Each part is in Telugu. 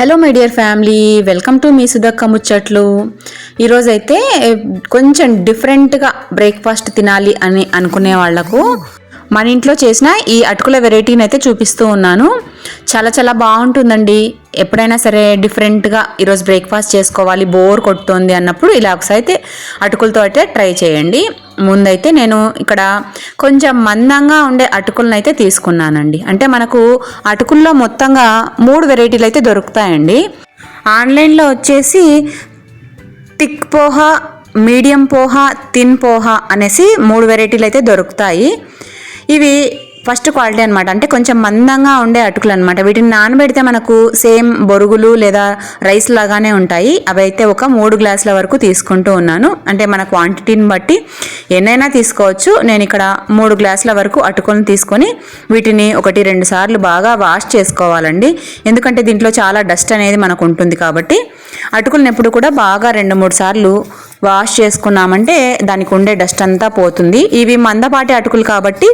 Hello my dear family welcome to మీ సుధక్క ముచ్చట్లు ఈరోజైతే కొంచెం డిఫరెంట్గా బ్రేక్ఫాస్ట్ తినాలి అని అనుకునే వాళ్ళకు మన ఇంట్లో చేసిన ఈ అటుకుల వెరైటీని అయితే చూపిస్తూ ఉన్నాను. చాలా చాలా బాగుంటుందండి. ఎప్పుడైనా సరే డిఫరెంట్గా ఈరోజు బ్రేక్ఫాస్ట్ చేసుకోవాలి బోర్ కొడుతోంది అన్నప్పుడు ఇలా ఒకసారి అయితే అటుకులతో అయితే ట్రై చేయండి. ముందైతే నేను ఇక్కడ కొంచెం మందంగా ఉండే అటుకులను అయితే తీసుకున్నానండి. అంటే మనకు అటుకుల్లో మొత్తంగా మూడు వెరైటీలు అయితే దొరుకుతాయండి. ఆన్లైన్లో వచ్చేసి thick poha medium poha thin poha అనేసి మూడు వెరైటీలు అయితే దొరుకుతాయి. ఇవి ఫస్ట్ క్వాలిటీ అనమాట అంటే కొంచెం మందంగా ఉండే అటుకులు అనమాట వీటిని నానబెడితే మనకు సేమ్ బొరుగులు లేదా రైస్ లాగానే ఉంటాయి. అవి అయితే ఒక మూడు గ్లాసుల వరకు తీసుకుంటూ ఉన్నాను. అంటే మన క్వాంటిటీని బట్టి ఎన్నైనా తీసుకోవచ్చు. నేను ఇక్కడ మూడు గ్లాసుల వరకు అటుకులను తీసుకొని వీటిని ఒకటి రెండు సార్లు బాగా వాష్ చేసుకోవాలండి. ఎందుకంటే దీంట్లో చాలా డస్ట్ అనేది మనకు ఉంటుంది కాబట్టి అటుకులను ఎప్పుడు కూడా బాగా రెండు మూడు సార్లు వాష్ చేసుకున్నామంటే దానికి ఉండే డస్ట్ అంతా పోతుంది. ఇవి మందపాటి అటుకులు కాబట్టి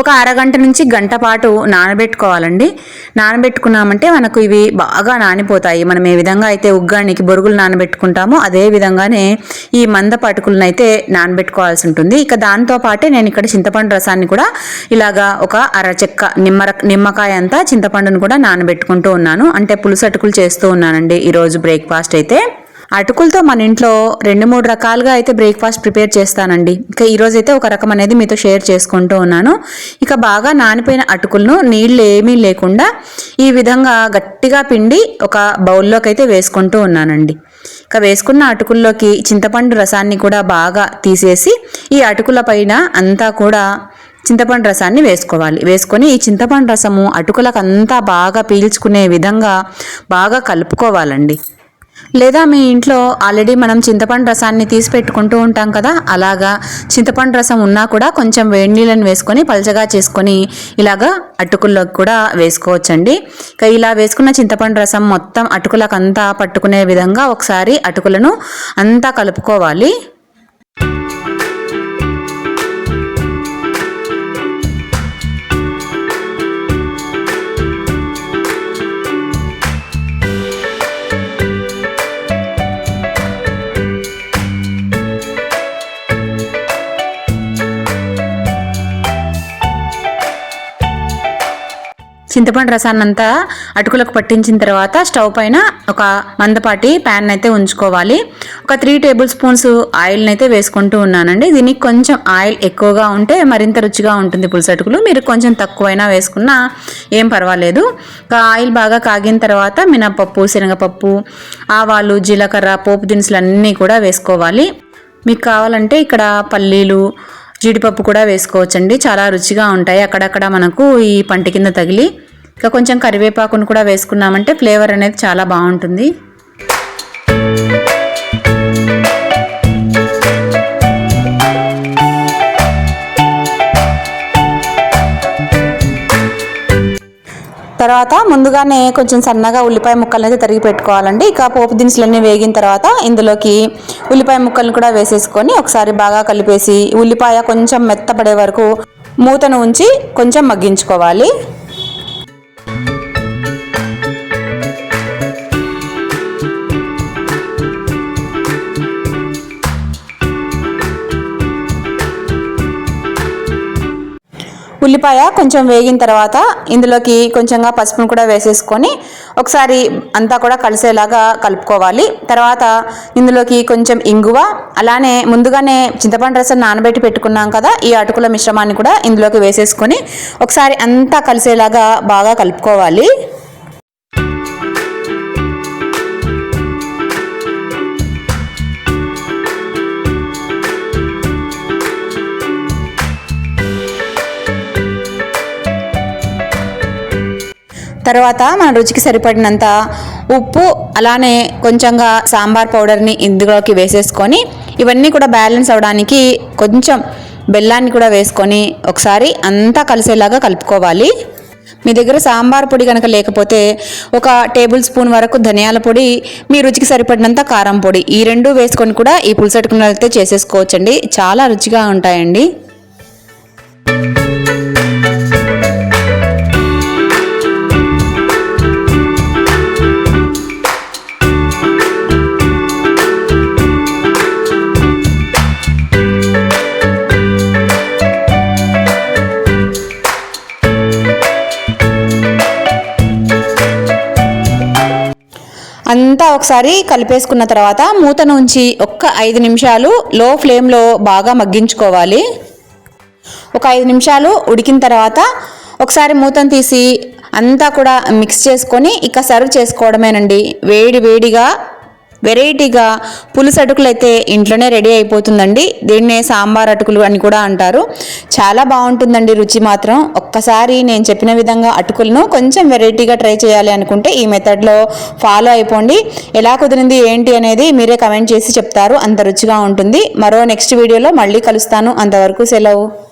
ఒక అరగంట నుంచి గంట పాటు నానబెట్టుకోవాలండి. నానబెట్టుకున్నామంటే మనకు ఇవి బాగా నానిపోతాయి. మనం ఏ విధంగా అయితే ఉగ్గానికి బొరుగులు నానబెట్టుకుంటామో అదే విధంగానే ఈ మంద పటుకులను అయితే నానబెట్టుకోవాల్సి ఉంటుంది. ఇక దాంతో పాటే నేను ఇక్కడ చింతపండు రసాన్ని కూడా ఇలాగా ఒక అర చెక్క నిమ్మర నిమ్మకాయ అంతా చింతపండును కూడా నానబెట్టుకుంటూ ఉన్నాను. అంటే పులుసు అటుకులు చేస్తూ ఉన్నానండి ఈరోజు బ్రేక్ఫాస్ట్ అయితే. అటుకులతో మన ఇంట్లో రెండు మూడు రకాలుగా అయితే బ్రేక్ఫాస్ట్ ప్రిపేర్ చేస్తానండి. ఇక ఈరోజు అయితే ఒక రకం అనేది మీతో షేర్ చేసుకుంటూ ఉన్నాను. ఇక బాగా నానిపోయిన అటుకులను నీళ్ళు ఏమీ లేకుండా ఈ విధంగా గట్టిగా పిండి ఒక బౌల్లోకి అయితే వేసుకుంటూ ఉన్నానండి. ఇక వేసుకున్న అటుకుల్లోకి చింతపండు రసాన్ని కూడా బాగా తీసేసి ఈ అటుకుల పైన అంతా కూడా చింతపండు రసాన్ని వేసుకోవాలి. వేసుకొని ఈ చింతపండు రసము అటుకులకు అంతా బాగా పీల్చుకునే విధంగా బాగా కలుపుకోవాలండి. లేదా మీ ఇంట్లో ఆల్రెడీ మనం చింతపండు రసాన్ని తీసి పెట్టుకుంటూ ఉంటాం కదా అలాగా చింతపండు రసం ఉన్నా కూడా కొంచెం వేడి నీళ్ళని వేసుకొని పలచగా చేసుకొని ఇలాగా అటుకుల్లోకి కూడా వేసుకోవచ్చండి. ఇక ఇలా వేసుకున్న చింతపండు రసం మొత్తం అటుకులకు అంతా పట్టుకునే విధంగా ఒకసారి అటుకులను అంతా కలుపుకోవాలి. చింతపండు రసాన్ని అంతా అటుకులకు పట్టించిన తర్వాత స్టవ్ పైన ఒక మందపాటి ప్యాన్ అయితే ఉంచుకోవాలి. ఒక త్రీ టేబుల్ స్పూన్స్ ఆయిల్ని అయితే వేసుకుంటూ ఉన్నానండి. దీనికి కొంచెం ఆయిల్ ఎక్కువగా ఉంటే మరింత రుచిగా ఉంటుంది పులుసు అటుకులు. మీరు కొంచెం తక్కువైనా వేసుకున్నా ఏం పర్వాలేదు. ఆయిల్ బాగా కాగిన తర్వాత మినపప్పు శనగపప్పు ఆవాలు జీలకర్ర పోపు దినుసులు అన్నీ కూడా వేసుకోవాలి. మీకు కావాలంటే ఇక్కడ పల్లీలు జీడిపప్పు కూడా వేసుకోవచ్చండి. చాలా రుచిగా ఉంటాయి. అక్కడక్కడ మనకు ఈ పంట కింద తగిలి ఇంకా కొంచెం కరివేపాకును కూడా వేసుకున్నామంటే ఫ్లేవర్ అనేది చాలా బాగుంటుంది. తర్వాత ముందుగానే కొంచెం సన్నగా ఉల్లిపాయ ముక్కలను అయితే తరిగి పెట్టుకోవాలండి. ఇక పోపు దినుసులన్నీ వేగిన తర్వాత ఇందులోకి ఉల్లిపాయ ముక్కలను కూడా వేసేసుకొని ఒకసారి బాగా కలిపేసి ఉల్లిపాయ కొంచెం మెత్తపడే వరకు మూతను ఉంచి కొంచెం మగ్గించుకోవాలి. ఉల్లిపాయ కొంచెం వేగిన తర్వాత ఇందులోకి కొంచెంగా పసుపును కూడా వేసేసుకొని ఒకసారి అంతా కూడా కలిసేలాగా కలుపుకోవాలి. తర్వాత ఇందులోకి కొంచెం ఇంగువ అలానే ముందుగానే చింతపండు రసం నానబెట్టి పెట్టుకున్నాం కదా ఈ అటుకుల మిశ్రమాన్ని కూడా ఇందులోకి వేసేసుకొని ఒకసారి అంతా కలిసేలాగా బాగా కలుపుకోవాలి. తర్వాత మన రుచికి సరిపడినంత ఉప్పు అలానే కొంచెంగా సాంబార్ పౌడర్ని ఇందులోకి వేసేసుకొని ఇవన్నీ కూడా బ్యాలెన్స్ అవడానికి కొంచెం బెల్లాన్ని కూడా వేసుకొని ఒకసారి అంతా కలిసేలాగా కలుపుకోవాలి. మీ దగ్గర సాంబార్ పొడి కనుక లేకపోతే ఒక టేబుల్ స్పూన్ వరకు ధనియాల పొడి మీ రుచికి సరిపడినంత కారం పొడి ఈ రెండు వేసుకొని కూడా ఈ పులుసెట్టుకున్నట్లయితే చేసేసుకోవచ్చండి. చాలా రుచిగా ఉంటాయండి. ఒకసారి కలిపేసుకున్న తర్వాత మూత నుంచి ఒక్క ఐదు నిమిషాలు లో ఫ్లేమ్లో బాగా మగ్గించుకోవాలి. ఒక ఐదు నిమిషాలు ఉడికిన తర్వాత ఒకసారి మూతను తీసి అంతా కూడా మిక్స్ చేసుకొని ఇక సర్వ్ చేసుకోవడమేనండి. వేడి వేడిగా వెరైటీగా పులుసు అటుకులు అయితే ఇంట్లోనే రెడీ అయిపోతుందండి. దీన్నే సాంబార్ అటుకులు అని కూడా అంటారు. చాలా బాగుంటుందండి రుచి మాత్రం. ఒక్కసారి నేను చెప్పిన విధంగా అటుకులను కొంచెం వెరైటీగా ట్రై చేయాలి అనుకుంటే ఈ మెథడ్లో ఫాలో అయిపోండి. ఎలా కుదిరింది ఏంటి అనేది మీరే కమెంట్ చేసి చెప్తారు. అంత రుచిగా ఉంటుంది. మరో నెక్స్ట్ వీడియోలో మళ్ళీ కలుస్తాను. అంతవరకు సెలవు.